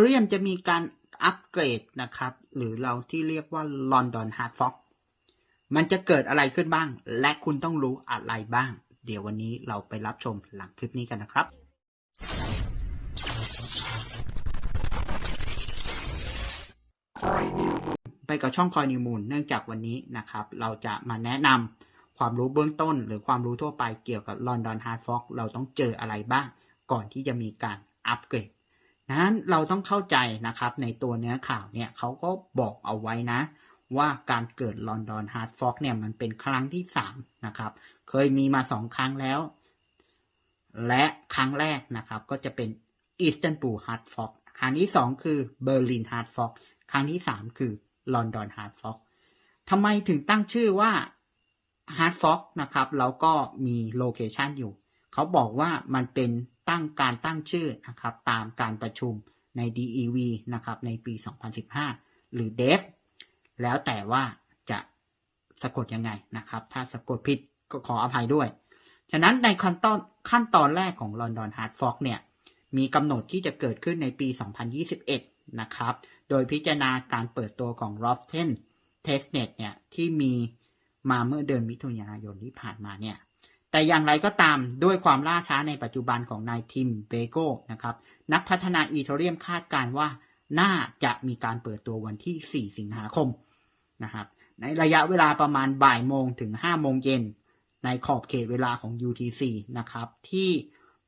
เรียมจะมีการอัปเกรดนะครับ หรือเราที่เรียกว่า London Hard Fork มันจะเกิดอะไรขึ้นบ้าง และคุณต้องรู้อะไรบ้าง เดี๋ยววันนี้เราไปรับชมหลังคลิปนี้กันนะครับ ไปกับช่องคอยนิวมูลเนื่องจากวันนี้นะครับ เราจะมาแนะนำความรู้เบื้องต้น หรือความรู้ทั่วไปเกี่ยวกับ London Hard Fork เราต้องเจออะไรบ้าง ก่อนที่จะมีการอัปเกรด นั้นเราต้องเข้าใจนะครับในตัวเนื้อข่าวเนี่ยเขาก็บอกเอาไว้นะ ว่าการเกิด London Hard Fork เนี่ยมันเป็นครั้งที่3นะครับเคยมีมา2ครั้งแล้ว และครั้งแรกนะครับก็จะเป็น Istanbul Hard Fork ครั้งที่2คือ Berlin Hard Fork ครั้งที่3คือ London Hard Fork ทำไมถึงตั้งชื่อว่า Hard Fork นะครับแล้วก็มีโลเคชันอยู่ เขาบอกว่ามันเป็นตั้งการตั้งชื่อนะครับตามการประชุมใน DEV นะครับในปี 2015 หรือ DEF แล้วแต่ว่าจะสะกดยังไงนะครับ ถ้าสะกดผิดก็ขออภัยด้วย ฉะนั้นในขั้นตอนขั้นตอนแรกของ London Hard Fork เนี่ยมีกำหนดที่จะเกิดขึ้นในปี 2021 นะครับ โดยพิจารณาการเปิดตัวของ r o b 10 Testnet เนี่ยที่มีมาเมื่อเดือนมิถุนายนที่ผ่านมาเนี่ย แต่อย่างไรก็ตามด้วยความล่าช้าในปัจจุบันของนายทิมเบโกนะครับ นักพัฒนาอีเทเรียมคาดการณ์ว่าน่าจะมีการเปิดตัววันที่ 4 สิงหาคมนะครับ ในระยะเวลาประมาณบ่ายโมงถึง 5 โมงเย็น ในขอบเขตเวลาของ UTC นะครับ ที่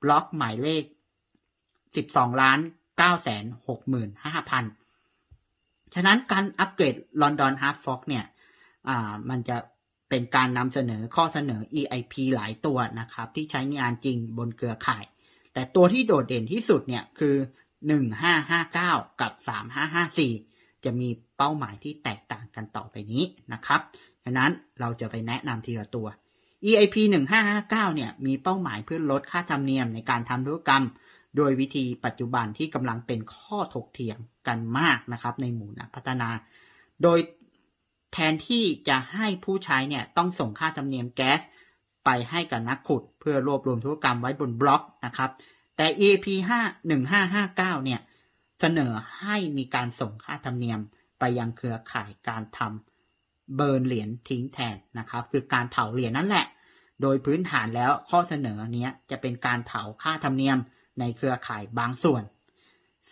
บล็อกหมายเลข 12 ล้าน9แสน65,000ฉะนั้นการอัปเกรด London Hard Fork เนี่ย อ่า มันจะ เป็นการนำเสนอข้อเสนอ EIP หลายตัวนะครับ ที่ใช้งานจริงบนเครือข่าย แต่ตัวที่โดดเด่นที่สุดเนี่ยคือ 1559 กับ 3554 จะมีเป้าหมายที่แตกต่างกันต่อไปนี้นะครับฉะนั้นเราจะไปแนะนำทีละตัว EIP 1559 เนี่ยมีเป้าหมายเพื่อลดค่าธรรมเนียมในการทำธุรกรรม โดยวิธีปัจจุบันที่กำลังเป็นข้อถกเถียงกันมากนะครับในหมู่นักพัฒนา โดย แทนที่จะให้ผู้ใช้เนี่ยต้องส่งค่าธรรมเนียมแก๊สไปให้กับนักขุด เพื่อรวบรวมธุรกรรมไว้บนบล็อกนะครับ แต่ EP 5 1559 เนี่ย เสนอให้มีการส่งค่าธรรมเนียมไปยังเครือข่ายการทำเบิร์นเหรียญทิ้งแทนนะครับ คือการเผาเหรียญนั่นแหละ โดยพื้นฐานแล้วข้อเสนอเนี้ยจะเป็นการเผาค่าธรรมเนียมในเครือข่ายบางส่วน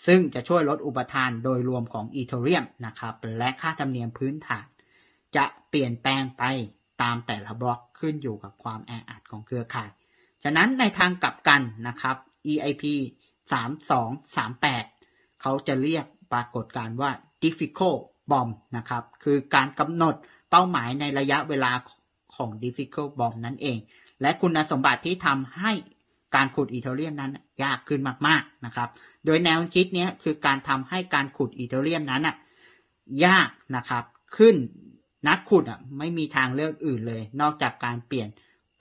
ซึ่งจะช่วยลดอุปทานโดยรวมของอีเทเรียมนะครับ และค่าธรรมเนียมพื้นฐาน จะเปลี่ยนแปลงไปตามแต่ละบล็อกขึ้นอยู่กับความแออัดของเครือข่าย ฉะนั้นในทางกลับกันนะครับ EIP 3238 เขาจะเรียกปรากฏการณ์ว่า difficult bomb นะครับ คือการกำหนดเป้าหมายในระยะเวลาของ difficult bomb นั่นเอง และคุณสมบัติที่ทำให้การขุดอีเทเรียมนั้นยากขึ้นมากๆนะครับ โดยแนวคิดนี้คือการทำให้การขุดอีเทเรียมนั้นยากนะครับขึ้น นักขุดอะไม่มีทางเลือกอื่นเลย นอกจากการเปลี่ยน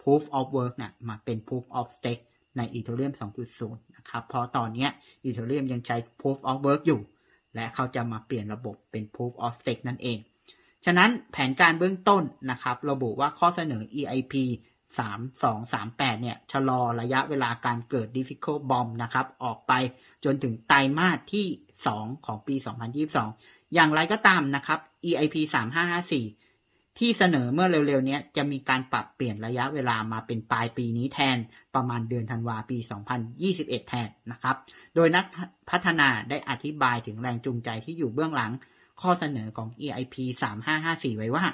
proof of work น่ะมาเป็น proof of stake ใน Ethereum 2.0 นะครับ เพราะตอนนี้ Ethereum ยังใช้ proof of work อยู่ และเขาจะมาเปลี่ยนระบบเป็น proof of stake นั่นเอง ฉะนั้นแผนการเบื้องต้นนะครับ ระบุว่าข้อเสนอ EIP 3238 เนี่ย ชะลอระยะเวลาการเกิด difficult bomb นะครับ ออกไปจนถึงไตรมาสที่ 2 ของปี 2022 อย่างไรก็ตามนะครับ EIP 3554 ที่เสนอเมื่อเร็วๆนี้จะมีการปรับเปลี่ยนระยะเวลามาเป็นปลายปีนี้แทนประมาณเดือนธันวาปี 2021 แทนนะครับ โดยนักพัฒนาได้อธิบายถึงแรงจูงใจที่อยู่เบื้องหลังข้อเสนอของ EIP 3554 ไว้ว่า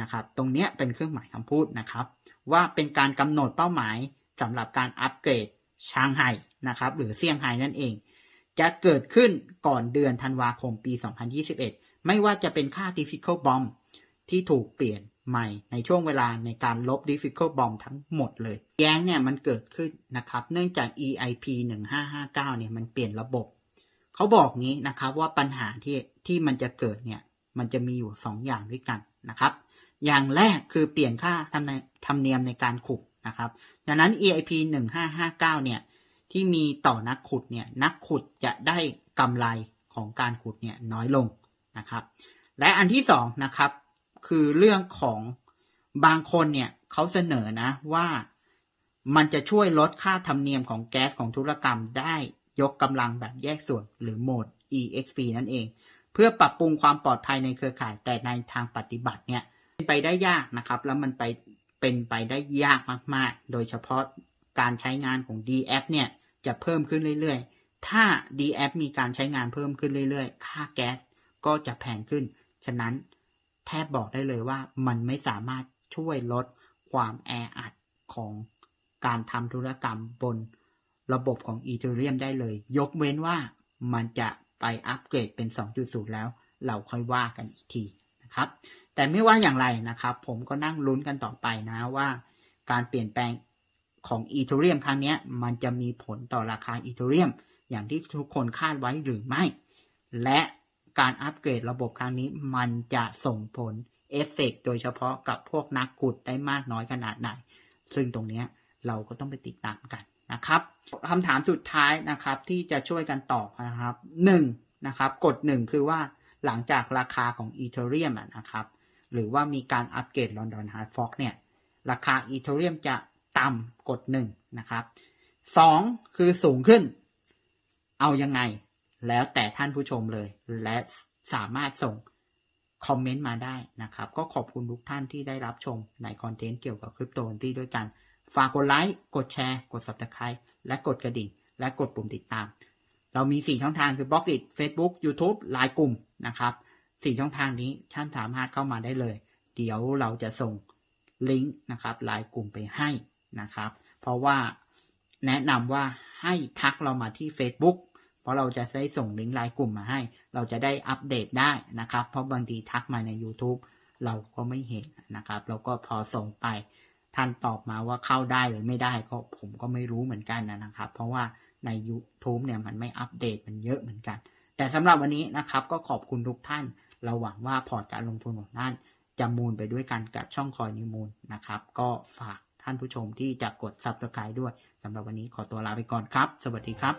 นะครับ ตรงนี้เป็นเครื่องหมายคำพูดนะครับ ว่าเป็นการกำหนดเป้าหมายสำหรับการอัปเกรดชางไห่นะครับ หรือเซี่ยงไฮ้นั่นเอง จะเกิดขึ้นก่อนเดือนธันวาคมปี 2021 ไม่ว่าจะเป็นค่า difficult bomb ที่ถูกเปลี่ยนใหม่ในช่วงเวลาในการลบ difficult bomb ทั้งหมดเลย แย้งเนี่ยมันเกิดขึ้นนะครับ เนื่องจาก EIP 1559 เนี่ยมันเปลี่ยนระบบ เขาบอกงี้นะครับว่าปัญหาที่ที่มันจะเกิดเนี่ย มันจะมีอยู่ 2 อย่างด้วยกันนะครับ อย่างแรกคือเปลี่ยนค่าธรรมเนียมในการขุดนะครับ ดังนั้น EIP 1559 เนี่ย ที่มีต่อนักขุดเนี่ยนักขุดจะได้กำไรของการขุดเนี่ยน้อยลงนะครับ และอันที่สองนะครับคือเรื่องของบางคนเนี่ยเขาเสนอนะว่ามันจะช่วยลดค่าธรรมเนียมของแก๊สของธุรกรรมได้ยกกำลังแบบแยกส่วนหรือโหมด EXP นั่นเอง เพื่อปรับปรุงความปลอดภัยในเครือข่ายแต่ในทางปฏิบัติเนี่ยเป็นไปได้ยากนะครับ แล้วมันไปเป็นไปได้ยากมาก ๆ โดยเฉพาะการใช้งานของ DApp เนี่ย จะเพิ่มขึ้นเรื่อยๆ ถ้า DApp มีการใช้งานเพิ่มขึ้นเรื่อยๆ ค่าแก๊สก็จะแพงขึ้น ฉะนั้นแทบบอกได้เลยว่ามันไม่สามารถช่วยลดความแออัดของการทำธุรกรรมบนระบบของ Ethereum ได้เลย ยกเว้นว่ามันจะไปอัปเกรดเป็น 2.0 แล้ว เราค่อยว่ากันอีกทีนะครับ แต่ไม่ว่าอย่างไรนะครับ ผมก็นั่งลุ้นกันต่อไปนะว่า การเปลี่ยนแปลง ของ Ethereum ครั้งนี้มันจะมีผลต่อราคา Ethereum อย่างที่ทุกคนคาดไว้หรือไม่ และการอัปเกรดระบบครั้งนี้มันจะส่งผลเอฟเฟกโดยเฉพาะกับพวกนักขุดได้มากน้อยขนาดไหน ซึ่งตรงนี้เราก็ต้องไปติดตามกันนะครับคำถามสุดท้ายนะครับที่จะช่วยกันตอบนะครับหนึ่งนะครับกฎหนึ่งคือว่าหลังจากราคาของ Ethereum อะนะครับหรือว่ามีการอัปเกรด London Hard Fork เนี่ยราคา Ethereum จะ ต่ำกดหนึ่งนะครับสองคือสูงขึ้น เอายังไง แล้วแต่ท่านผู้ชมเลย และสามารถส่งคอมเมนต์มาได้นะครับ ก็ขอบคุณทุกท่านที่ได้รับชมในคอนเทนต์เกี่ยวกับคริปโตนที่ด้วยกัน ฝากกดไลค์ กดแชร์ กด subscribe และกดกระดิ่ง และกดปุ่มติดตาม เรามี 4 ช่องทางคือ b ล็อกดิ Facebook YouTube ไลน์กลุ่มนะครับ4ช่องทางนี้ท่านสามารถเข้ามาได้เลย เดี๋ยวเราจะส่งลิงก์นะครับไลน์กลุ่มไปให้ นะครับ เพราะว่าแนะนำว่าให้ทักเรามาที่ Facebook เพราะเราจะได้ส่งลิงก์ไลน์กลุ่มมาให้ เราจะได้อัปเดตได้นะครับ เพราะบางทีทักมาใน YouTube เราก็ไม่เห็นนะครับเราก็พอส่งไปท่านตอบมาว่าเข้าได้หรือไม่ได้ก็ผมก็ไม่รู้เหมือนกันนะครับ เพราะว่าใน YouTube เนี่ยมันไม่อัปเดตมันเยอะเหมือนกัน แต่สำหรับวันนี้นะครับก็ขอบคุณทุกท่าน เราหวังว่าพอร์ตการลงทุนของท่านจะมูลไปด้วยกันกับช่องคอยนิมูลนะครับ ก็ฝาก ท่านผู้ชมที่จะกด Subscribe ด้วยสำหรับวันนี้ขอตัวลาไปก่อนครับ สวัสดีครับ